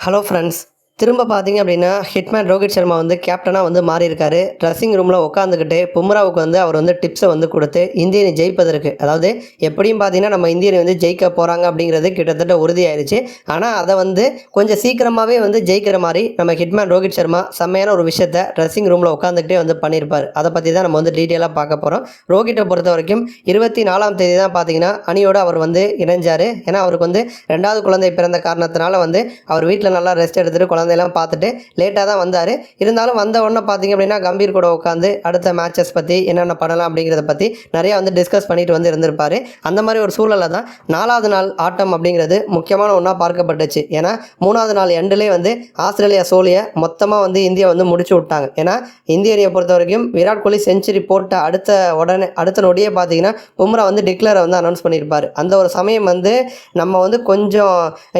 Hello friends திரும்ப பார்த்தீங்க அப்படின்னா ஹிட்மேன் ரோஹித் சர்மா வந்து கேப்டனாக வந்து மாறியிருக்காரு. ட்ரெஸ்ஸிங் ரூமில் உட்காந்துக்கிட்டு பும்ராவுக்கு வந்து அவர் வந்து டிப்ஸை வந்து கொடுத்து இந்தியனை ஜெயிப்பதற்கு அதாவது எப்படியும் பார்த்தீங்கன்னா நம்ம இந்தியனை வந்து ஜெயிக்க போகிறாங்க அப்படிங்கிறது கிட்டத்தட்ட உறுதியாயிருச்சு. ஆனால் அதை வந்து கொஞ்சம் சீக்கிரமாகவே வந்து ஜெயிக்கிற மாதிரி நம்ம ஹிட்மேன் ரோஹித் சர்மா செம்மையான ஒரு விஷயத்தை ட்ரெஸ்ஸிங் ரூமில் உட்காந்துக்கிட்டே வந்து பண்ணியிருப்பார். அதை பற்றி தான் நம்ம வந்து டீட்டெயிலாக பார்க்க போகிறோம் ரோஹிட்டை பொறுத்த வரைக்கும் இருபத்தி நாலாம் தேதி தான் பார்த்தீங்கன்னா அணியோடு அவர் வந்து இணைஞ்சார். ஏன்னா அவருக்கு வந்து ரெண்டாவது குழந்தை பிறந்த காரணத்தினால வந்து அவர் வீட்டில் நல்லா ரெஸ்ட் எடுத்துகிட்டு குழந்தையெல்லாம் பார்த்துட்டு லேட்டாக தான் வந்தார். இருந்தாலும் வந்த உடனே பார்த்தீங்க அப்படின்னா கம்பீர் கூட உட்காந்து அடுத்த மேட்சஸ் பற்றி என்னென்ன பண்ணலாம் அப்படிங்கிறத பற்றி நிறையா வந்து டிஸ்கஸ் பண்ணிட்டு வந்து இருந்திருப்பார். அந்த மாதிரி ஒரு சூழலில் தான் நாலாவது நாள் ஆட்டம் அப்படிங்கிறது முக்கியமான ஒன்றா பார்க்கப்பட்டுச்சு. ஏன்னா மூணாவது நாள் எண்டுலே வந்து ஆஸ்திரேலியா சோழியை மொத்தமாக வந்து இந்தியா வந்து முடிச்சு விட்டாங்க. ஏன்னா இந்திய அணியை பொறுத்த வரைக்கும் விராட் கோலி செஞ்சுரி போட்ட அடுத்த உடனே அடுத்த நொடியே பார்த்தீங்கன்னா பும்ரா வந்து டிக்ளரை வந்து அனௌன்ஸ் பண்ணியிருப்பார். அந்த ஒரு சமயம் வந்து நம்ம வந்து கொஞ்சம்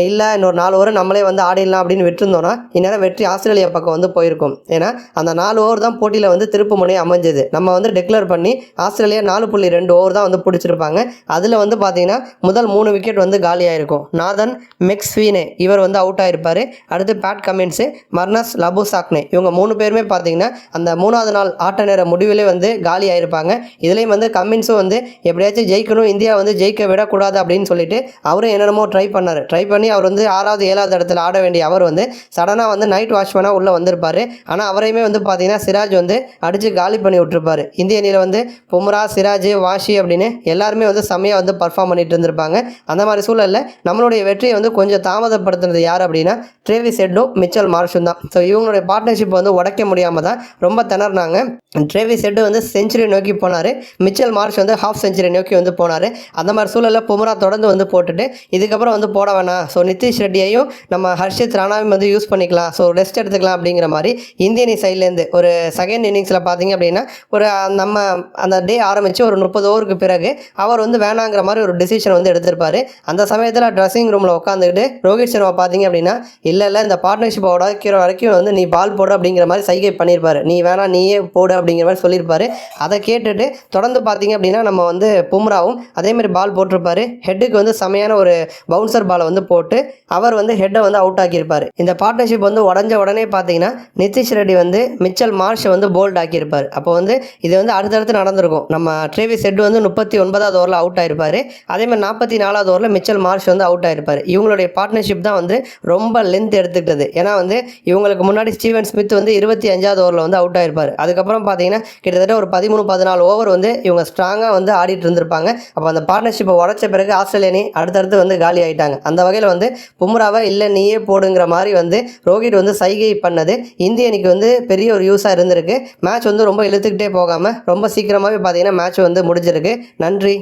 இல்லை இன்னொரு நாலு வரை நம்மளே வந்து ஆடிடலாம் அப்படின்னு விட்டுருந்தோம்னா இந்நேரம் வெற்றி ஆஸ்திரேலியா பக்கம் வந்து போயிருக்கும். ஏன்னா அந்த நாலு ஓவர் தான் போட்டியில் வந்து திருப்பு முனை அமைஞ்சது. நம்ம வந்து டிக்ளேர் பண்ணி ஆஸ்திரேலியா நாலு புள்ளி ரெண்டு ஓவர் தான் வந்து பிடிச்சிருப்பாங்க. அதில் வந்து பார்த்தீங்கன்னா முதல் மூணு விக்கெட் வந்து காலியாயிருக்கும் நாதன் மெக்ஸ்வீனே இவர் வந்து அவுட் ஆகிருப்பார் அடுத்து பேட் கமின்ஸு மர்னஸ் லபு சாக்னே இவங்க மூணு பேருமே பார்த்தீங்கன்னா அந்த மூணாவது நாள் ஆட்ட நேர முடிவிலே வந்து காலி ஆயிருப்பாங்க. இதுலேயும் வந்து கம்மின்ஸும் வந்து எப்படியாச்சும் ஜெயிக்கணும் இந்தியா வந்து ஜெயிக்க விடக்கூடாது அப்படின்னு சொல்லிட்டு அவரும் என்னென்னமோ ட்ரை பண்ணார். ட்ரை பண்ணி அவர் வந்து ஆறாவது ஏழாவது இடத்துல ஆட வேண்டிய அவர் வந்து சடனாக வந்து நைட் வாட்ச்மேனாக உள்ளே வந்திருப்பார். ஆனால் அவரையுமே வந்து பார்த்தீங்கன்னா சிராஜ் வந்து அடித்து காலி பண்ணி விட்டுருப்பார். இந்திய அணியில் வந்து பும்ரா சிராஜ் வாஷி அப்படின்னு எல்லாருமே வந்து செம்மையாக வந்து பர்ஃபார்ம் பண்ணிட்டு இருந்திருப்பாங்க. அந்த மாதிரி சூழலில் நம்மளுடைய வெற்றியை வந்து கொஞ்சம் தாமதப்படுத்துனது யார் அப்படின்னா ட்ரேவிஸ் ஹெட்டும் மிச்சல் மார்ஷும் தான். ஸோ இவங்களுடைய பார்ட்னர்ஷிப் வந்து உடைக்க முடியாமல் தான் ரொம்ப திணறினாங்க. ட்ரேவிஸ் ஹெட்டு வந்து செஞ்சுரி நோக்கி போனார். மிச்சல் மார்ச் வந்து ஹாஃப் செஞ்சுரி நோக்கி வந்து போனார். அந்த மாதிரி சூழலில் பும்ரா தொடர்ந்து வந்து போட்டுட்டு இதுக்கப்புறம் வந்து போட வேணாம். ஸோ நிதிஷ் ரெட்டியையும் நம்ம ஹர்ஷித் ராணாவையும் வந்து யூஸ் பண்ணிக்கலாம். ஸோ ரெஸ்ட் எடுத்துக்கலாம் அப்படிங்கிற மாதிரி இந்திய அணி சைட்லேருந்து ஒரு செகண்ட் இன்னிங்ஸில் பார்த்தீங்க அப்படின்னா ஒரு நம்ம அந்த டே ஆரம்பித்து ஒரு முப்பது ஓவருக்கு பிறகு அவர் வந்து வேணாங்கிற மாதிரி ஒரு டிசிஷன் வந்து எடுத்திருப்பார். அந்த சமயத்தில் ட்ரெஸ்ஸிங் ரூமில் உட்காந்துக்கிட்டு ரோஹித் சர்மா பார்த்தீங்க அப்படின்னா இல்லை இல்லை இந்த பார்ட்னர்ஷிப்பை உடைக்கிற வரைக்கும் வந்து நீ பால் போடு அப்படிங்கிற மாதிரி சைகை பண்ணியிருப்பாரு நீ வேணா நீயே போடு அப்படிங்கிற மாதிரி சொல்லியிருப்பாரு. அதை கேட்டுட்டு தொடர்ந்து பார்த்தீங்க அப்படின்னா நம்ம வந்து பும்ராவும் அதே மாதிரி பால் போட்டிருப்பாரு. ஹெட்டுக்கு வந்து செமையான ஒரு பவுன்சர் பாலை வந்து போட்டு அவர் வந்து ஹெட்டை வந்து அவுட் ஆக்கியிருப்பார். இந்த பார்ட்னர்ஷிப் வந்து உடஞ்ச உடனே பார்த்தீங்கன்னா நிதிஷ் ரெட்டி வந்து மிச்சல் மார்ஷை வந்து போல்ட் ஆக்கியிருப்பார். அப்போ வந்து இது வந்து அடுத்தடுத்து நடந்திருக்கும். நம்ம ட்ரேவிஸ் ஹெட் வந்து முப்பத்தி ஒன்பதாவது ஓவரில் அவுட் ஆயிருப்பார். அதேமாதிரி நாற்பத்தி நாலாவது ஓவரில் மிச்சல் மார்ஷ் வந்து அவுட் ஆயிருப்பார். இவங்களுடைய பார்ட்னர்ஷிப் தான் வந்து ரொம்ப லென்த் எடுத்துக்கிட்டது. ஏன்னா வந்து இவங்களுக்கு முன்னாடி ஸ்டீவன் ஸ்மித் வந்து இருபத்தி அஞ்சாவது ஓவரில் வந்து அவுட் ஆயிருப்பார். அதுக்கப்புறம் பார்த்தீங்கன்னா கிட்டத்தட்ட ஒரு பதிமூணு பதினாலு ஓவர் வந்து இவங்க ஸ்ட்ராங்காக வந்து ஆடிட்டு இருந்திருப்பாங்க. அப்போ அந்த பார்ட்னர்ஷிப்பை உடச்ச பிறகு ஆஸ்திரேலியனி அடுத்தடுத்து வந்து காலி ஆயிட்டாங்க. அந்த வகையில் வந்து பும்ராவை இல்லை நீயே போடுங்கிற மாதிரி வந்து ரோஹித் வந்து சைகை பண்ணது. இந்திய அணிக்கு வந்து பெரிய ஒரு யூஸாக இருந்திருக்கு. மேட்ச் வந்து ரொம்ப இழுத்துக்கிட்டே போகாமல் ரொம்ப சீக்கிரமாகவே பார்த்தீங்கன்னா மேட்ச் வந்து முடிஞ்சிருக்கு. நன்றி.